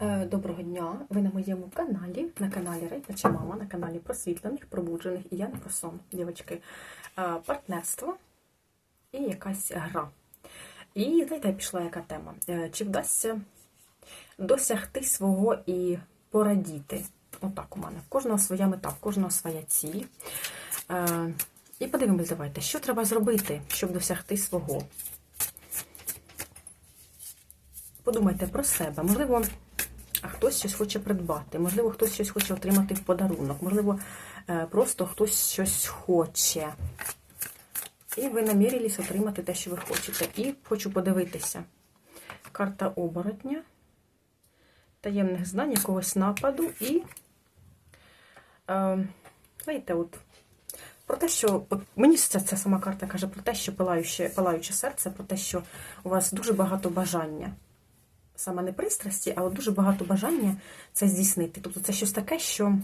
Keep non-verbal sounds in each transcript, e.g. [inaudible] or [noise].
Е, Доброго дня! Ви на моєму каналі, на каналі Рейпача Мама, на каналі просвітлених, пробуджених і я не про сон, дівчатки. Е, Партнерство і якась гра. І знаєте, пішла яка тема? Е, Чи вдасться досягти свого і порадіти? Отак у мене. В кожного своя мета, в кожного своя ціль. І подивимось, давайте, що треба зробити, щоб досягти свого. Подумайте про себе. Можливо, хтось щось хоче придбати, можливо, хтось щось хоче отримати в подарунок, можливо, е, просто хтось щось хоче. І ви намірились отримати те, що ви хочете. І хочу подивитися. Карта оборотня, таємних знань, якогось нападу і, е, знаєте, от про те, що от мені ця, ця сама карта каже про те, що палаюче, палаюче серце, про те, що у вас дуже багато бажання. Саме не пристрасті, а от дуже багато бажання це здійснити. Тобто це щось таке, що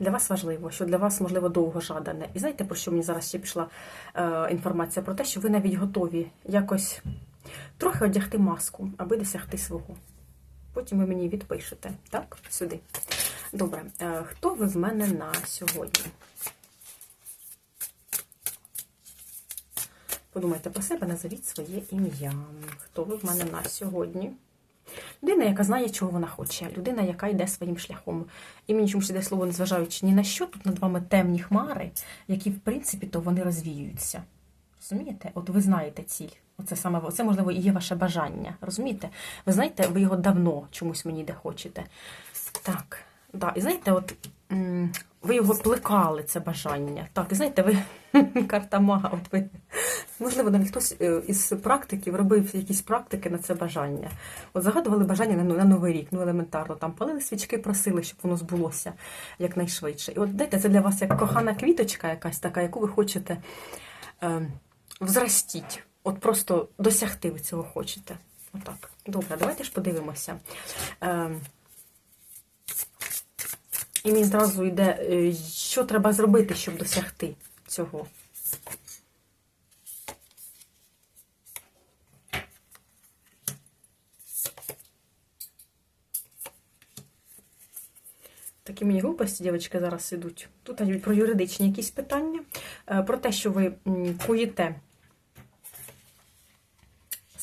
для вас важливо, що для вас, можливо, довго жадане. І знаєте, про що мені зараз ще пішла е, інформація? Про те, що ви навіть готові якось трохи одягти маску, аби досягти свого. Потім ви мені відпишете, так? Сюди. Добре, е, хто ви в мене на сьогодні? Подумайте про себе, назовіть своє ім'я. Хто ви в мене на сьогодні? Людина, яка знає, чого вона хоче. Людина, яка йде своїм шляхом. І мені чомусь йде слово, незважаючи ні на що, тут над вами темні хмари, які, в принципі, то вони розвіюються. Розумієте? От ви знаєте ціль. Оце саме це, можливо, і є ваше бажання. Розумієте? Ви знаєте, ви його давно чомусь мені де хочете. Так, да. І знаєте, от ви його плекали, це бажання. Так, і знаєте, ви [laughs] карта мага, от ви. Можливо, навіть хтось е, із практиків робив якісь практики на це бажання. От загадували бажання на, Новий рік, ну елементарно, там палили свічки, просили, щоб воно збулося якнайшвидше. І от знаєте, це для вас як кохана квіточка якась така, яку ви хочете е, взрастіть. От просто досягти ви цього хочете. Отак. Добре, давайте ж подивимося. Е, і мені зразу йде, е, що треба зробити, щоб досягти цього. Такі мені глупості, дівчатки, зараз ідуть. Тут навіть про юридичні якісь питання, е, про те, що ви куєте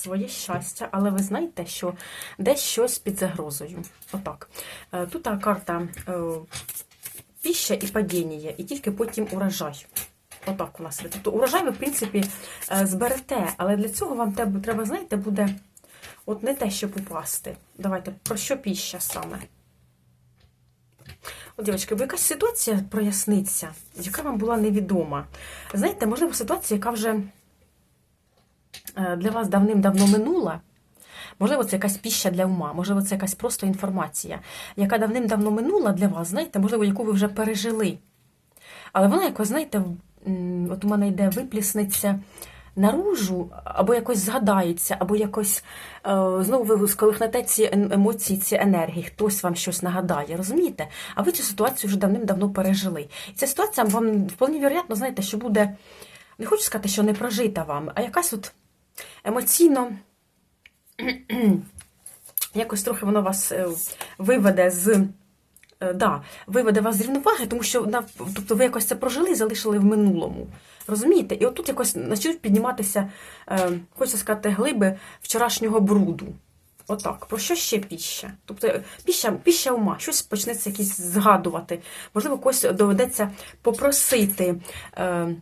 своє щастя, але ви знаєте, що десь щось під загрозою. Отак. Е, Тут та карта е, піща і падіння, і тільки потім урожай. Отак у нас. Тобто урожай ви, в принципі, е, зберете, але для цього вам треба, знаєте, буде от не те, щоб упасти. Давайте, про що піща саме? От, дівчатки, бо якась ситуація проясниться, яка вам була невідома. Знаєте, можливо, ситуація, яка вже для вас давним-давно минула. Можливо, це якась піща для ума, можливо, це якась просто інформація, яка давним-давно минула для вас, знаєте, можливо, яку ви вже пережили. Але вона якось, знаєте, от у мене йде випліснеться наружу, або якось згадається, або якось е, знову ви сколихнете ці ем- емоції, ці енергії, хтось вам щось нагадає, розумієте? А ви цю ситуацію вже давним-давно пережили. І ця ситуація вам вполне вероятно, знаєте, що буде, не хочу сказати, що не прожита вам, а якась от емоційно. [clears throat] Якось трохи воно вас е, виведе з. е, Да, виведе вас з рівноваги, тому що тобто ви якось це прожили і залишили в минулому. Розумієте? І отут якось почнуть підніматися, е, хочеться сказати, глиби вчорашнього бруду. Отак. Про що ще піща? Тобто піща, піща ума, щось почнеться якісь згадувати. Можливо, когось доведеться попросити. Е,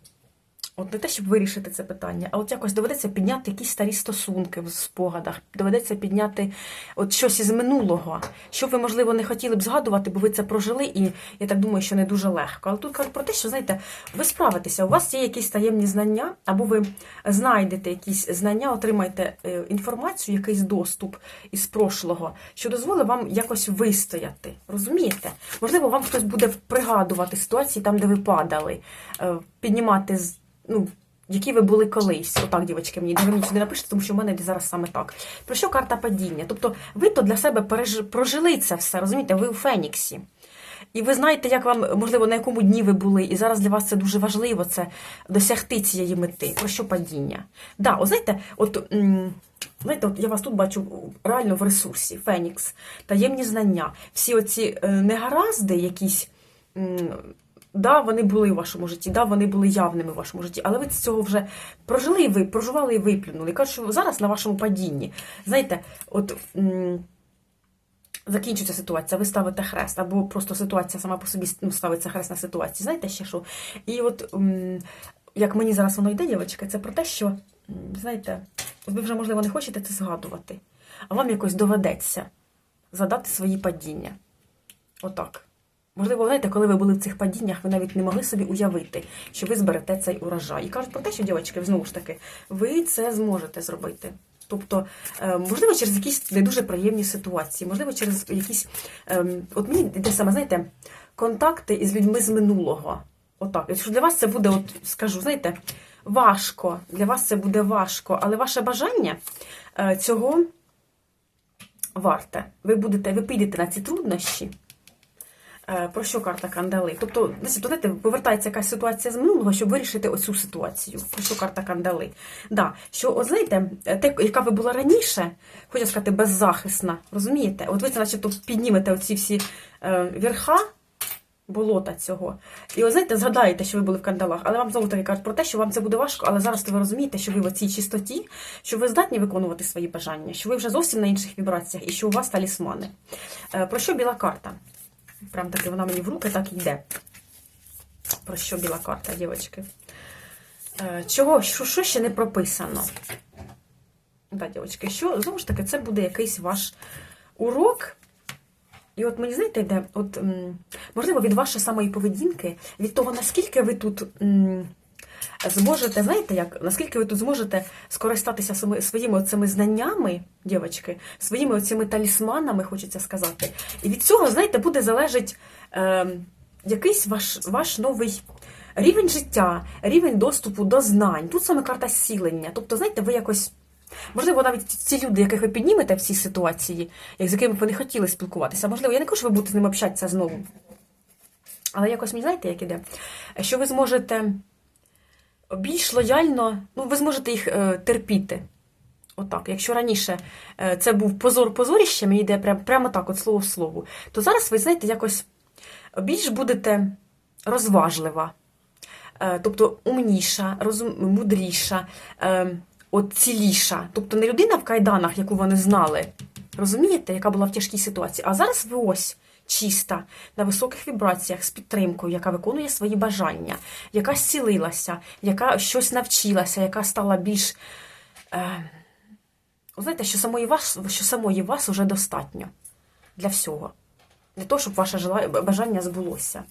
От не те, щоб вирішити це питання, а от якось доведеться підняти якісь старі стосунки в спогадах, доведеться підняти от щось із минулого, що ви, можливо, не хотіли б згадувати, бо ви це прожили, і я так думаю, що не дуже легко. Але тут кажуть про те, що знаєте, ви справитеся, у вас є якісь таємні знання, або ви знайдете якісь знання, отримаєте е, інформацію, якийсь доступ із прошлого, що дозволить вам якось вистояти. Розумієте? Можливо, вам хтось буде пригадувати ситуації там, де ви падали, е, піднімати з ну, які ви були колись. Отак, дівчатки, мені мені сюди напишете, тому що в мене зараз саме так. Про що карта падіння? Тобто ви то для себе переж... прожили це все, розумієте, ви у Феніксі. І ви знаєте, як вам, можливо, на якому дні ви були, і зараз для вас це дуже важливо, це досягти цієї мети. Про що падіння? Да, о, знаєте, от Знаєте, от я вас тут бачу реально в ресурсі, Фенікс, таємні знання. Всі оці е, негаразди якісь. Да, вони були в вашому житті, да, вони були явними в вашому житті, але ви з цього вже прожили і ви, проживали і виплюнули. Кажуть, що зараз на вашому падінні. Знаєте, от м, закінчується ситуація, ви ставите хрест, або просто ситуація сама по собі ну, ставиться хрест на ситуації. Знаєте ще що? І от як мені зараз воно йде, дівчатка, це про те, що, знаєте, ви вже, можливо, не хочете це згадувати, а вам якось доведеться задати свої падіння. Отак. Можливо, знаєте, коли ви були в цих падіннях, ви навіть не могли собі уявити, що ви зберете цей урожай. І кажуть про те, що, дівчатки, знову ж таки, ви це зможете зробити. Тобто, е, можливо, через якісь не дуже приємні ситуації, можливо, через якісь. ем, От мені йде саме, знаєте, контакти із людьми з минулого. Отак. Якщо для вас це буде, от скажу, знаєте, важко, для вас це буде важко, але ваше бажання е, цього варте. Ви будете, ви підете на ці труднощі. Е, Про що карта кандали? Тобто, знаєте, повертається якась ситуація з минулого, щоб вирішити оцю ситуацію. Про що карта кандали? Да, що, от знаєте, те, яка ви була раніше, хочу сказати, беззахисна, розумієте? От ви це начебто піднімете оці всі е, верха болота цього. І от знаєте, згадаєте, що ви були в кандалах, але вам знову таки кажуть про те, що вам це буде важко, але зараз ви розумієте, що ви в цій чистоті, що ви здатні виконувати свої бажання, що ви вже зовсім на інших вібраціях і що у вас талісмани. Е, Про що біла карта? Прям таки вона мені в руки так йде. Про що біла карта, дівчатки? Е, Чого, що, що ще не прописано? Да, дівчатки, що знову ж таки, це буде якийсь ваш урок. І от мені знаєте, де, от, можливо, від вашої самої поведінки, від того, наскільки ви тут м, зможете, знаєте, як, наскільки ви тут зможете скористатися своїми цими знаннями, дівчатки, своїми цими талісманами, хочеться сказати. І від цього, знаєте, буде залежить е, якийсь ваш, ваш новий рівень життя, рівень доступу до знань. Тут саме карта зцілення. Тобто, знаєте, ви якось. Можливо, навіть ці люди, яких ви піднімете в цій ситуації, з якими б ви не хотіли спілкуватися, можливо, я не кажу, що ви будете з ними общатися знову. Але якось мені знаєте, як іде? Що ви зможете більш лояльно, ну, ви зможете їх е, терпіти. Отак. Якщо раніше е, це був позор позоріще, мені йде прям, прямо так, от слово в слово, то зараз ви, знаєте, якось більш будете розважлива, е, тобто умніша, розум, мудріша, от ціліша. Тобто не людина в кайданах, яку вони знали, розумієте, яка була в тяжкій ситуації. А зараз ви ось чиста, на високих вібраціях, з підтримкою, яка виконує свої бажання, яка зцілилася, яка щось навчилася, яка стала більш. Е, знаєте, що самої вас, що самої вас уже достатньо для всього. Для того, щоб ваше бажання збулося.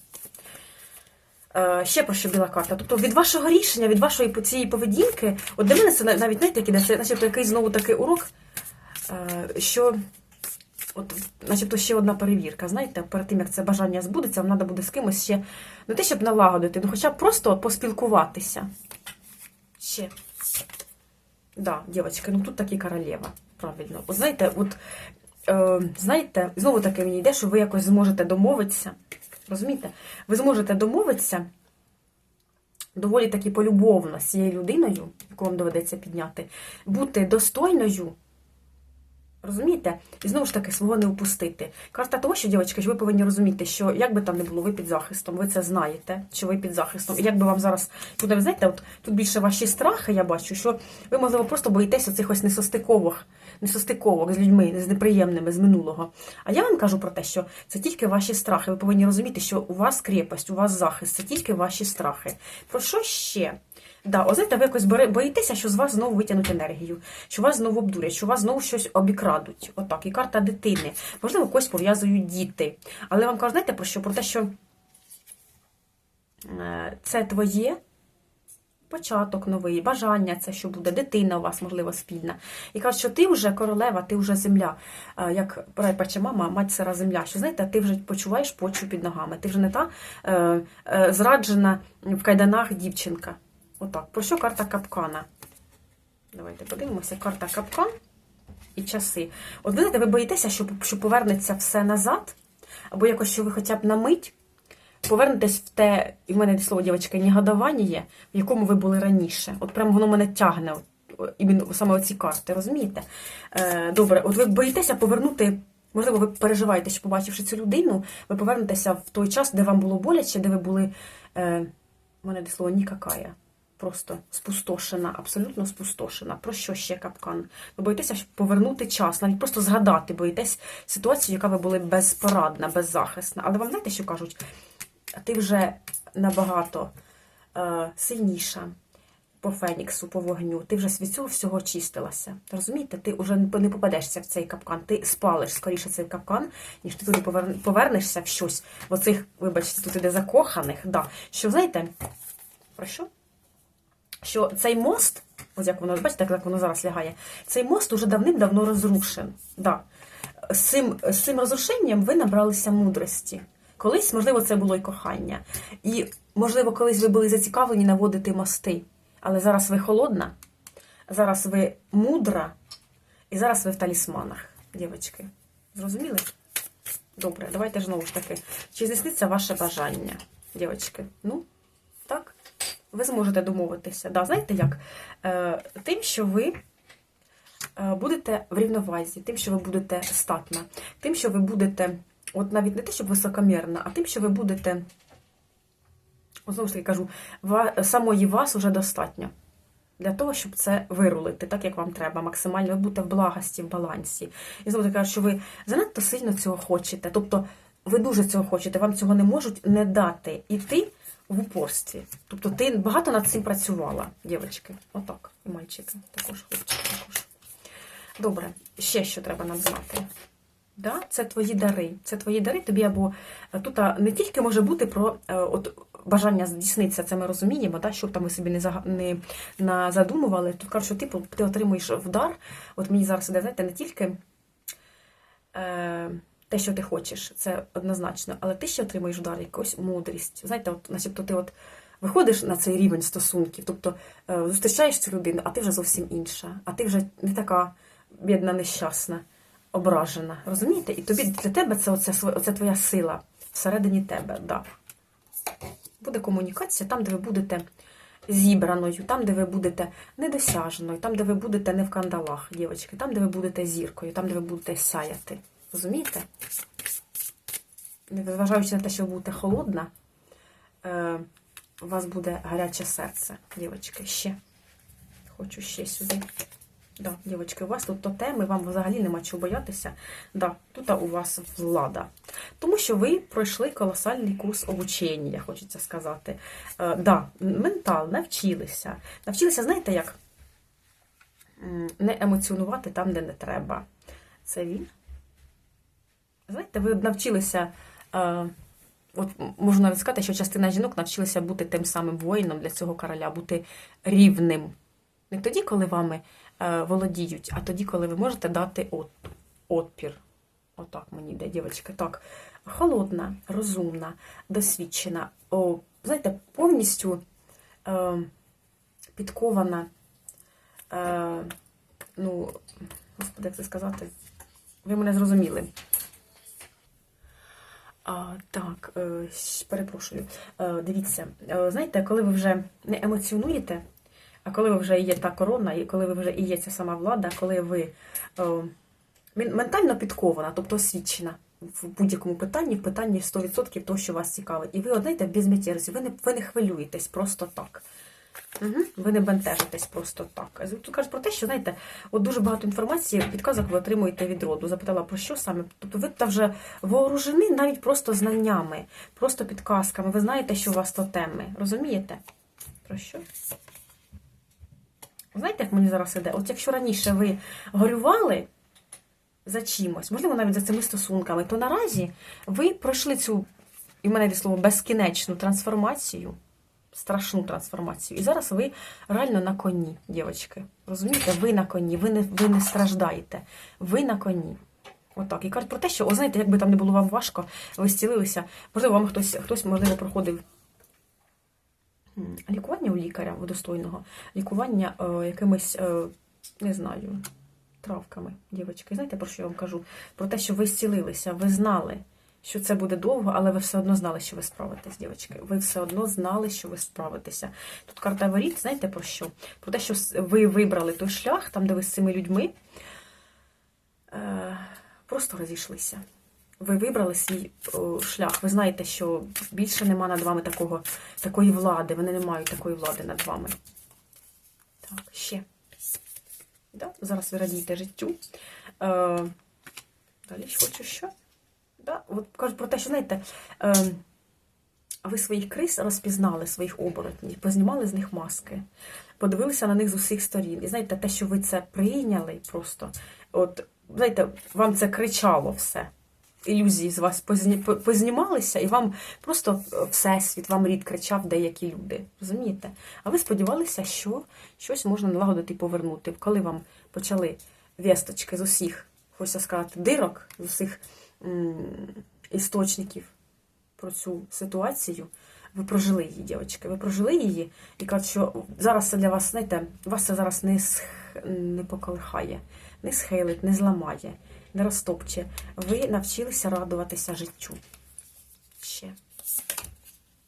Е, ще про що біла карта. Тобто від вашого рішення, від вашої цієї поведінки, от для мене це навіть знаєте, як іде, це начебто якийсь знову такий урок, е, що от, начебто ще одна перевірка. Знаєте, перед тим, як це бажання збудеться, вам треба буде з кимось ще не те, щоб налагодити, ну хоча б просто поспілкуватися. Ще. Да, дівчатка, ну тут таки королева. Правильно. От знаєте, от е, знаєте, знову таки мені йде, що ви якось зможете домовитися. Розумієте? Ви зможете домовитися доволі таки полюбовно з цією людиною, яку вам доведеться підняти, бути достойною. Розумієте? І знову ж таки свого не упустити. Карта того, що, дівчатка, ви повинні розуміти, що як би там не було, ви під захистом, ви це знаєте, що ви під захистом. І як би вам зараз, тут, ви знаєте, от тут більше ваші страхи, я бачу, що ви, можливо, просто боїтеся цих ось несостикових, несостиковок з людьми, з неприємними, з минулого. А я вам кажу про те, що це тільки ваші страхи. Ви повинні розуміти, що у вас крепость, у вас захист, це тільки ваші страхи. Про що ще? Да, о, знаєте, ви якось боїтеся, що з вас знову витягнуть енергію, що вас знову обдурять, що вас знову щось обікрадуть. Отак. І карта дитини. Можливо, когось пов'язують діти. Але вам кажу, знаєте про що? Про те, що е, це твоє початок новий, бажання, це що буде, дитина у вас, можливо, спільна. І кажуть, що ти вже королева, ти вже земля. Як перепаче мама, мать сира земля. Що знаєте, ти вже почуваєш почву під ногами. Ти вже не та е, е, зраджена в кайданах дівчинка. Отак. Про що карта капкана? Давайте подивимося. Карта капкан і часи. От знаєте, ви боїтеся, що, що повернеться все назад, або якось, що ви хоча б на мить повернетесь в те, і в мене слово, дівчатка, негодування, в якому ви були раніше. От прямо воно мене тягне. Іменно саме оці карти, розумієте? Е, добре, от ви боїтеся повернути. Можливо, ви переживаєте, що побачивши цю людину, ви повернетеся в той час, де вам було боляче, де ви були. Е, у мене де слово нікакая. Просто спустошена, абсолютно спустошена. Про що ще капкан? Ви боїтеся повернути час, навіть просто згадати, боїтесь ситуацію, яка ви були безпорадна, беззахисна. Але вам знаєте, що кажуть? Ти вже набагато е, сильніша по Феніксу, по вогню. Ти вже від цього всього очистилася. Розумієте? Ти вже не попадешся в цей капкан. Ти спалиш скоріше цей капкан, ніж ти туди повернешся в щось. В оцих, вибачте, тут іде закоханих. Да. Що знаєте, про що? що цей мост, ось як воно, бачите, як воно зараз лягає, цей мост уже давним-давно розрушен. Да. З, цим, з цим розрушенням ви набралися мудрості. Колись, можливо, це було й кохання. І, можливо, колись ви були зацікавлені наводити мости. Але зараз ви холодна, зараз ви мудра, і зараз ви в талісманах, дівчатки. Зрозуміли? Добре, давайте ж знову ж таки. Чи здійсниться ваше бажання, дівчатки? Ну, так ви зможете домовитися. Да, знаєте як? Е, тим, що ви е, будете в рівновазі, тим, що ви будете статна, тим, що ви будете, от навіть не те, щоб високомірна, а тим, що ви будете, знову ж таки кажу, самої вас вже достатньо. Для того, щоб це вирулити, так як вам треба, максимально ви будете в благості, в балансі. І знову кажу, що ви занадто сильно цього хочете. Тобто ви дуже цього хочете, вам цього не можуть не дати. І ти в упорстві. Тобто ти багато над цим працювала, дівчатки. Отак. І мальчики також, хлопчики також. Добре, ще що треба нам знати. Да? Це твої дари. Це твої дари тобі або е, тут не тільки може бути про е, от, бажання здійснитися, це ми розуміємо, да? що б там ми собі не, зага- не на- задумували. Тут кажуть, що типу, ти отримуєш в дар. От мені зараз іде, знаєте, не тільки е, те, що ти хочеш, це однозначно, але ти ще отримуєш в дар якусь мудрість. Знаєте, от, начебто ти от виходиш на цей рівень стосунків, тобто е, зустрічаєш цю людину, а ти вже зовсім інша, а ти вже не така бідна, нещасна, ображена. Розумієте? І тобі для тебе це оця, оця твоя сила всередині тебе. Да. Буде комунікація там, де ви будете зібраною, там, де ви будете недосяжною, там, де ви будете не в кандалах, дівчатки, там, де ви будете зіркою, там, де ви будете сяяти. Розумієте? Незважаючи на те, що ви будете холодна, е, у вас буде гаряче серце, дівчатки, ще. Хочу ще сюди. Да, дівчатки, у вас тут тотеми, вам взагалі нема чого боятися. Да, тут у вас влада. Тому що ви пройшли колосальний курс обучення, хочеться сказати. Е, да, ментал, навчилися. Навчилися, знаєте як? Не емоціонувати там, де не треба. Це він. Знаєте, ви навчилися. Е, От можна навіть сказати, що частина жінок навчилася бути тим самим воїном для цього короля, бути рівним. Не тоді, коли вами володіють, а тоді, коли ви можете дати от, отпір. Отак мені йде, дівчатка. Так, холодна, розумна, досвідчена. О, знаєте, повністю е, підкована. Е, ну, господи, як це сказати? Ви мене зрозуміли. А, так, е, перепрошую. Е, дивіться, е, знаєте, коли ви вже не емоціонуєте, а коли ви вже є та корона, і коли ви вже і є ця сама влада, коли ви е, ментально підкована, тобто освічена в будь-якому питанні, в питанні 100% того, що вас цікавить. І ви, от, знаєте, без м'ятєрзі, ви не, ви не хвилюєтесь просто так. Угу. Ви не бентежитесь просто так. Тут кажуть про те, що знаєте, от дуже багато інформації, підказок ви отримуєте від роду. Запитала про що саме. Тобто ви та вже вооружені навіть просто знаннями, просто підказками. Ви знаєте, що у вас то теми. Розумієте? Про що? Знаєте, як мені зараз іде? От якщо раніше ви горювали за чимось, можливо, навіть за цими стосунками, то наразі ви пройшли цю, і в мене є слово, безкінечну трансформацію страшну трансформацію. І зараз ви реально на коні, дівчатки. Розумієте, ви на коні, ви не, ви не страждаєте. Ви на коні. Отак. І кажуть про те, що, о, знаєте, якби там не було вам важко, ви зцілилися. Можливо, вам хтось, хтось можливо, проходив лікування у лікаря достойного, лікування е, якимись, е, не знаю, травками, дівчатки. Знаєте, про що я вам кажу? Про те, що ви зцілилися, ви знали, що це буде довго, але ви все одно знали, що ви справитесь, дівчатки. Ви все одно знали, що ви справитеся. Тут карта воріт, знаєте про що? Про те, що ви вибрали той шлях, там, де ви з цими людьми е, просто розійшлися. Ви вибрали свій шлях. Ви знаєте, що більше нема над вами такого, такої влади. Вони не мають такої влади над вами. Так, ще. Да? Зараз ви радієте життю. Е, далі хочу що? Да? От кажуть про те, що знаєте, е, ви своїх крис розпізнали, своїх оборотнів, познімали з них маски, подивилися на них з усіх сторін. І знаєте, те, що ви це прийняли просто, от, знаєте, вам це кричало все. Ілюзії з вас позні- познімалися, і вам просто е, всесвіт, вам рід кричав деякі люди. Розумієте? А ви сподівалися, що щось можна налагодити і повернути. Коли вам почали вісточки з усіх, хочеться сказати, дирок, з усіх істочників про цю ситуацію, ви прожили її, дівчатки, ви прожили її і кажуть, що зараз це для вас, знаєте, вас це зараз не, не поколихає, не схилить, не зламає, не розтопче. Ви навчилися радуватися життю. Ще.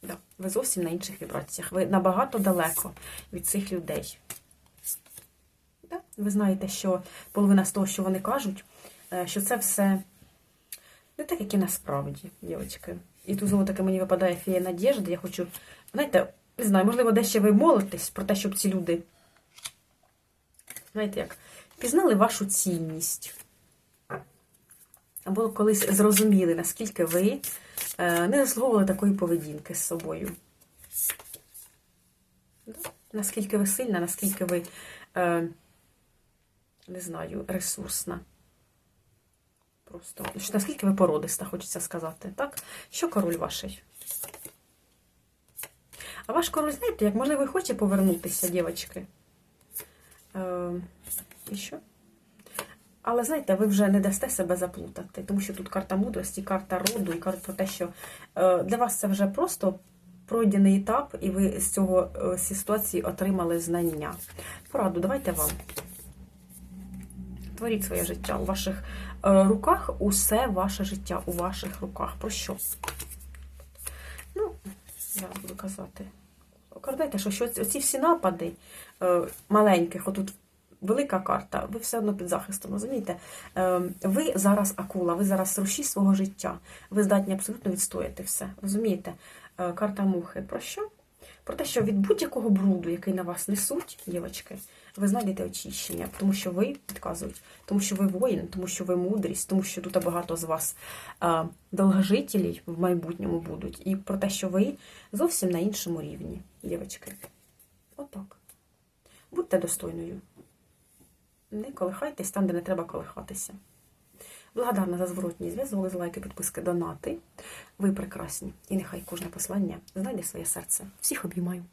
Да. Ви зовсім на інших вібраціях. Ви набагато далеко від цих людей. Да? Ви знаєте, що половина з того, що вони кажуть, е, що це все не так, як і насправді, дівчатки. І тут знову таки мені випадає фея надіжди. Я хочу, знаєте, не знаю, можливо, дещо ви молитесь про те, щоб ці люди, знаєте як, пізнали вашу цінність. Або колись зрозуміли, наскільки ви е, не заслуговували такої поведінки з собою. Наскільки ви сильна, наскільки ви, е, не знаю, ресурсна. Просто наскільки ви породиста, хочеться сказати, так? Що король ваший? А ваш король, знаєте, як можливо, і хоче повернутися, дівчатки. Е, і що? Але знаєте, ви вже не дасте себе заплутати, тому що тут карта мудрості, карта роду, і карта про те, що е, для вас це вже просто пройдений етап, і ви з цього е, з ситуації отримали знання. Пораду, давайте вам. Творіть своє життя. У ваших е, руках усе ваше життя у ваших руках. Про що? Ну, я буду казати. Кардайте, що, що ці всі напади маленьких, отут велика карта, ви все одно під захистом, розумієте? Е, ви зараз акула, ви зараз руші свого життя. Ви здатні абсолютно відстояти все. Розумієте? Е, карта мухи. Про що? Про те, що від будь-якого бруду, який на вас несуть, дівчатки, ви знайдете очищення, тому що ви підказують, тому що ви воїн, тому що ви мудрість, тому що тут багато з вас а, довгожителів в майбутньому будуть, і про те, що ви зовсім на іншому рівні, дівчатки. Отак. Будьте достойною. Не колихайтесь там, де не треба колихатися. Благодарна за зворотній зв'язок, за лайки, підписки, донати. Ви прекрасні. І нехай кожне послання знайде своє серце. Всіх обіймаю.